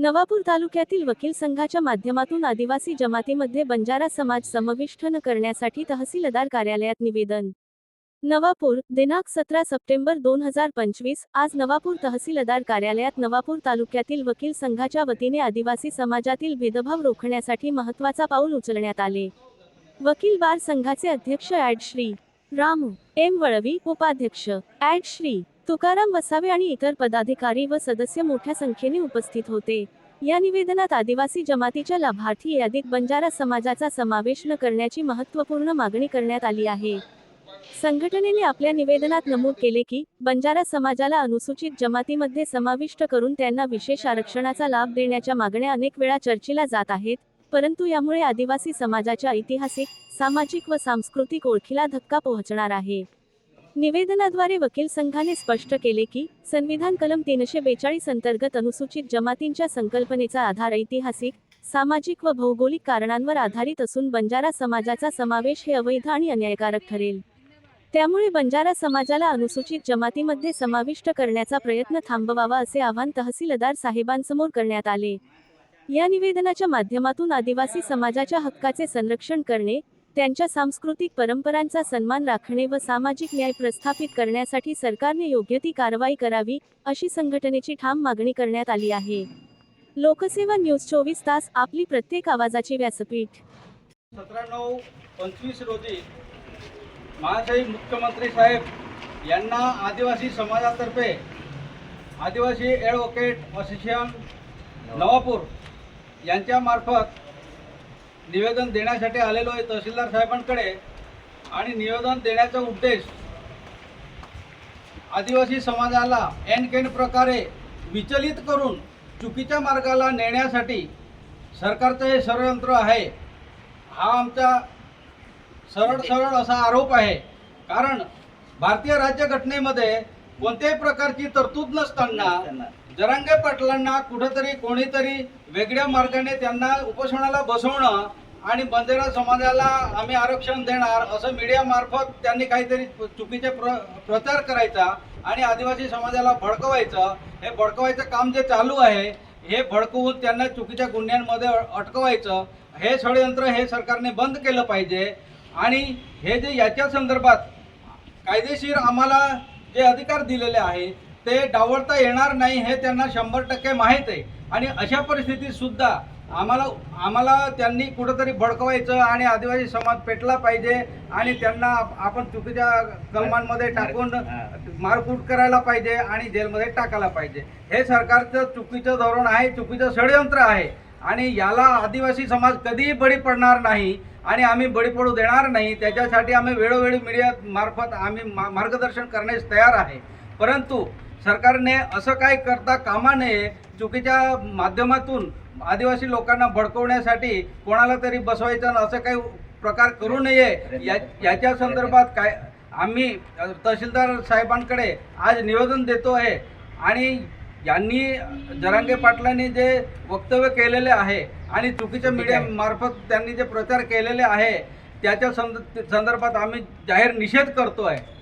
नवापूर तालुक्यातील वकील संघाच्या माध्यमातून आदिवासी जमातीमध्ये बंजारा समाज समाविष्ट न करण्यासाठी तहसीलदार कार्यालयात निवेदन. नवापूर दिनांक सतरा सप्टेंबर दोन हजार पंचवीस आज नवापूर तहसीलदार कार्यालयात नवापूर तालुक्यातील वकील संघाच्या वतीने आदिवासी समाजातील भेदभाव रोखण्यासाठी महत्त्वाचा पाऊल उचलण्यात आले. वकील बार संघाचे अध्यक्ष ॲड श्री. राम एम. वळवी उपाध्यक्ष ॲड श्री. तुकाराम वसावे आणि इतर पदाधिकारी व सदस्य मोठ्या संख्येने उपस्थित होते. या निवेदनात आदिवासी जमातीच्या लाभार्थी यादीत बंजारा समाजाचा समावेश न करण्याची महत्त्वपूर्ण मागणी करण्यात आली आहे. संघटनेने आपल्या निवेदनात नमूद केले की बंजारा समाजाला अनुसूचित जमातीमध्ये समाविष्ट करून त्यांना विशेष आरक्षणाचा लाभ देण्याच्या मागण्या अनेक वेळा चर्चेला जात आहेत परंतु यामुळे आदिवासी समाजाच्या ऐतिहासिक सामाजिक व सांस्कृतिक ओळखीला धक्का पोहोचणार आहे. निवेदनाद्वारे वकील संघाने स्पष्ट केले की संविधान कलम तीनशे बेचाळीस अंतर्गत अनुसूचित जमातींच्या संकल्पनेचा आधार ऐतिहासिक सामाजिक व भौगोलिक कारणांवर आधारित असून बंजारा समाजाचा समावेश हे अवैध आणि अन्यायकारक ठरेल. त्यामुळे बंजारा समाजाला अनुसूचित जमातीमध्ये समाविष्ट करण्याचा प्रयत्न थांबवावा असे आवाहन तहसीलदार साहेबांसमोर करण्यात आले. या निवेदनाच्या माध्यमातून आदिवासी समाजाच्या हक्काचे संरक्षण करणे त्यांच्या सांस्कृतिक परंपरांचा सन्मान राखणे व सामाजिक न्याय प्रस्थापित करण्यासाठी सरकारने योग्य ती कारवाई करावी अशी संघटनेची ठाम मागणी करण्यात आली आहे. लोकसेवा न्यूज चोवीस तास आपली प्रत्येक आवाजाची व्यासपीठ. सतरा नऊ पंचवीस रोजी महाशाही मुख्यमंत्री साहेब यांना आदिवासी समाजातर्फे आदिवासी ॲडव्होकेट असोसिएशन नवापूर यांच्यामार्फत निवेदन देण्यासाठी आलेलो आहे तहसीलदार साहेबांकडे. आणि निवेदन देण्याचा उद्देश आदिवासी समाजाला एनकेन प्रकारे विचलित करून चुकीच्या मार्गाला नेण्यासाठी सरकारचं हे षडयंत्र आहे. हा आमचा सरळ सरळ असा आरोप आहे. कारण भारतीय राज्यघटनेमध्ये कोणत्याही प्रकारची तरतूद नसताना जरांगे पाटलांना कुठेतरी कोणीतरी वेगळ्या मार्गाने त्यांना उपोषणाला बसवणं आणि बंजारा समाजाला आम्ही आरक्षण देणार असं मीडियामार्फत त्यांनी काहीतरी चुकीचे प्र प्रचार करायचा आणि आदिवासी समाजाला भडकवायचं. हे भडकवायचं काम जे चालू आहे हे भडकवून त्यांना चुकीच्या गुन्ह्यांमध्ये अटकवायचं. हे षडयंत्र हे सरकारने बंद केलं पाहिजे. आणि हे जे याच्या संदर्भात कायदेशीर आम्हाला जे अधिकार दिलेले आहे ते डावलता येणार नाही हे त्यांना शंभर टक्के माहीत आहे. आणि अशा परिस्थितीत सुद्धा आम्हाला आम्हाला त्यांनी कुठंतरी भडकवायचं आणि आदिवासी समाज पेटला पाहिजे आणि त्यांना आप- आपण चुकीच्या कलमांमध्ये टाकून मारकूट करायला पाहिजे आणि जेलमध्ये टाकायला पाहिजे. हे सरकारचं चुकीचं धोरण आहे चुकीचं षडयंत्र आहे. आणि याला आदिवासी समाज कधीही बळी पडणार नाही. आणि आम्ही बळी पडू देणार नाही. त्याच्यासाठी आम्ही वेळोवेळी मीडिया मार्फत आम्ही मा- मार्गदर्शन करण्यास तयार आहे. परंतु सरकारने असं काय करता कामा नये चुकीच्या माध्यमातून आदिवासी लोकांना भडकवण्यासाठी कोणाला तरी बसवायचं असं काही प्रकार करू नये या याच्या संदर्भात काय आम्ही तहसीलदार साहेबांकडे आज निवेदन देतो आहे. आणि यांनी जरांगे पाटलांनी जे वक्तव्य केलेले आहे आणि चुकीच्या मीडिया मार्फत त्यांनी जे प्रचार केलेले आहे त्याच्या संद संदर्भात आम्ही जाहीर निषेध करतो आहे